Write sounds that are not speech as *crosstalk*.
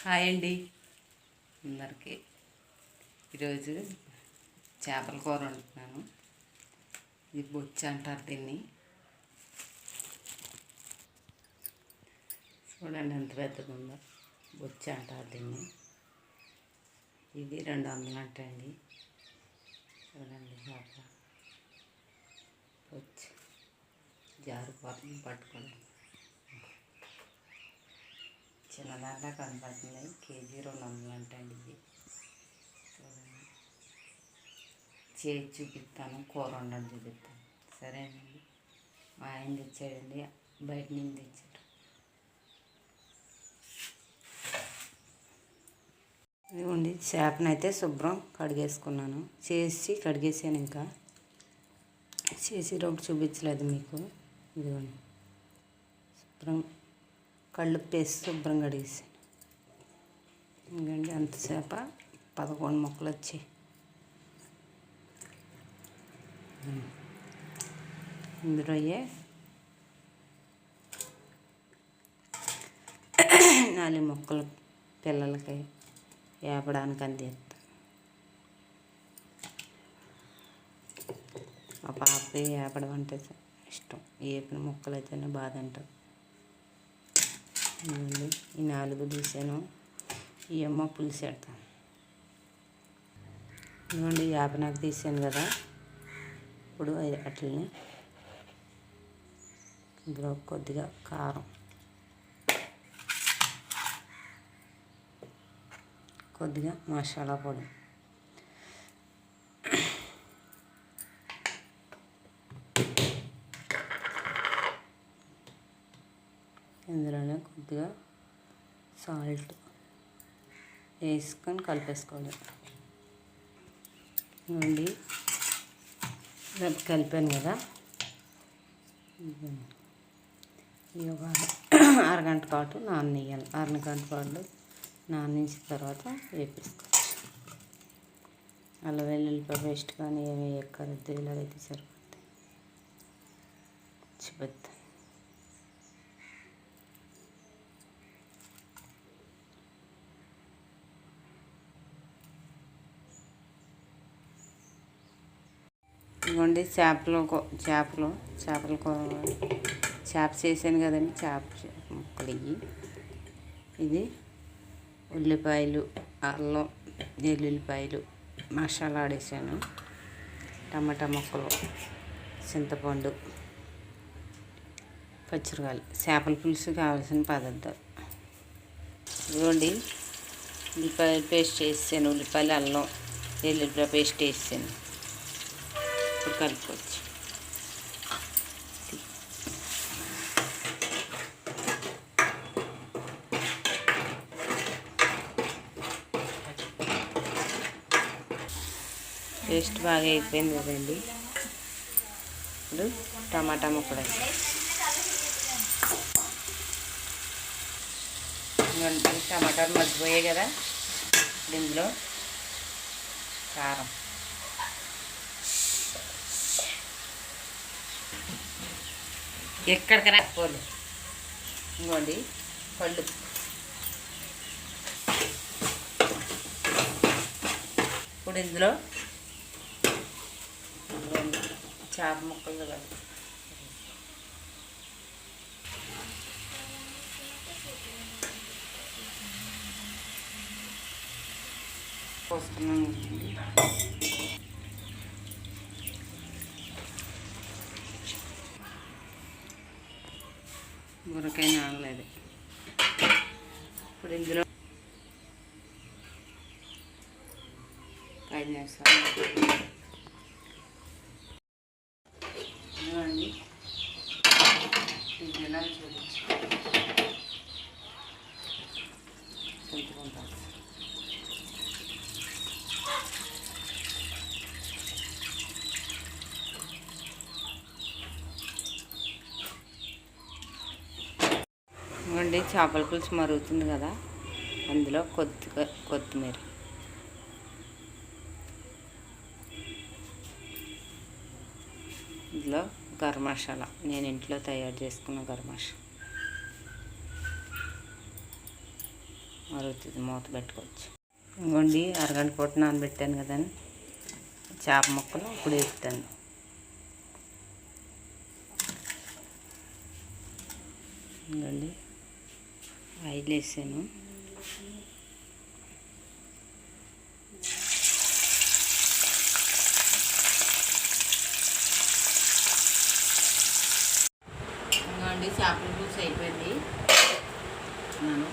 Hi అండి. అందరికీ ఈరోజు చేపల కూర వండుతున్నాను. ఇది బొచ్చు అంటారు దీన్ని. చూడండి ఎంత పెద్దగా ఉందో. బొచ్చు అంటారు దీన్ని. ఇది రెండు వందలు అంటండి చూడండి చేప. బొచ్చు. జారిపోతుంది పట్టుకోండి చిన్నదాంట్లో కనపడుతున్నాయి కేజీ రెండు వందలు అంటండి ఇది. చూడండి చేసి చూపిస్తాను. కూర వండడం చూపిస్తాను. సరేనండి. మా ఆయన తెచ్చాడండి. బయట నుంచి తెచ్చాడు. ఇదిగోండి చేపనైతే శుభ్రం కడిగేసుకున్నాను. చేసి కడిగేసాను ఇంకా. చేసి రొట్టు చూపించలేదు మీకు. ఇదిగోండి. శుభ్రం కళ్ళు పేసి శుభ్రం కడిగేసాను ఇంకండి అంతసేప పదకొండు మొక్కలు వచ్చాయి. ఇందులో అయ్యే నాలుగు మొక్కలు పిల్లలకి వేపడానికి అందిస్తాను మా పాపకి వేపడం అంటే ఇష్టం. వేపిన మొక్కలు అయితేనే బాధ అంటారు ఈ నాలుగు తీసాను. ఈ అమ్మ పులుసు పెడతాను ఇదిగోండి యాపనాకు తీసాను కదా. ఇప్పుడు అయి- అట్లనే ఇందులో కొద్దిగా కారం. కొద్దిగా మసాలా పొడి. ఇందులో కొద్దిగా సాల్ట్ వేసుకొని కలిపేసుకోవాలి. ఇవ్వండి కలిపాను కదా. ఇదిగోండి. ఈ ఒక *clears throat* అరగంట పాటు నాననియాలి అరగంట పాటు నానించిన తర్వాత వేపేసుకోవచ్చు అలా వెల్లుల్లిపాయ పేస్ట్ కానీ ఏమి వేయక్కర్లేదు. ఇలాగైతే సరిపోతుంది చూపిస్తాను ఇదిగోండి చేపలు చేపలు చేపల కూర చేప చేశాను కదండి చేప ముక్కలు ఇవి ఇది ఉల్లిపాయలు అల్లం వెల్లుల్లిపాయలు మసాలా ఆడేసాను. టమాటా ముక్కలు చింతపండు పచ్చిరకాయలు చేపల పులుసు కావాల్సిన పదార్థాలు. ఇదిగోండి ఉల్లిపాయలు పేస్ట్ వేసాను ఉల్లిపాయలు అల్లం వెల్లుల్లిపాయ పేస్ట్ వేసాను ఇప్పుడు కలుపుకోవచ్చు. పేస్ట్ బాగా అయిపోయింది కదండి. ఇప్పుడు టమాటా ముక్కలు టమాటాలు మగ్గిపోయాయి కదా. ఇందులో కారం. ఎక్కడికి రాకపోలే ఇంకోండి పళ్ళు ఇప్పుడు ఇందులో చేప ముక్కలు కాదు పోసుకున్నాం. బుర్రకాయ నానలేదు ఇప్పుడు ఇందులో ఐదు నిమిషాలు. ఇదిగోండి. ఇది ఎలా చూపించు చూడండి చేపల పులుసు మరుగుతుంది కదా. అందులో కొద్దిగా కొత్తిమీర. ఇందులో గరం మసాలా. నేను ఇంట్లో తయారు చేసుకున్న గరం మసాలా. మరుగుతుంది మూత పెట్టుకోవచ్చు. ఇంకోండి అరగంట పూట నానబెట్టాను కదండి. చేప ముక్కలు ఇప్పుడు వేస్తాను ఇంకోండి. ఆయిల్ వేసాను చేపల పులుసు అయిపోయింది. నేను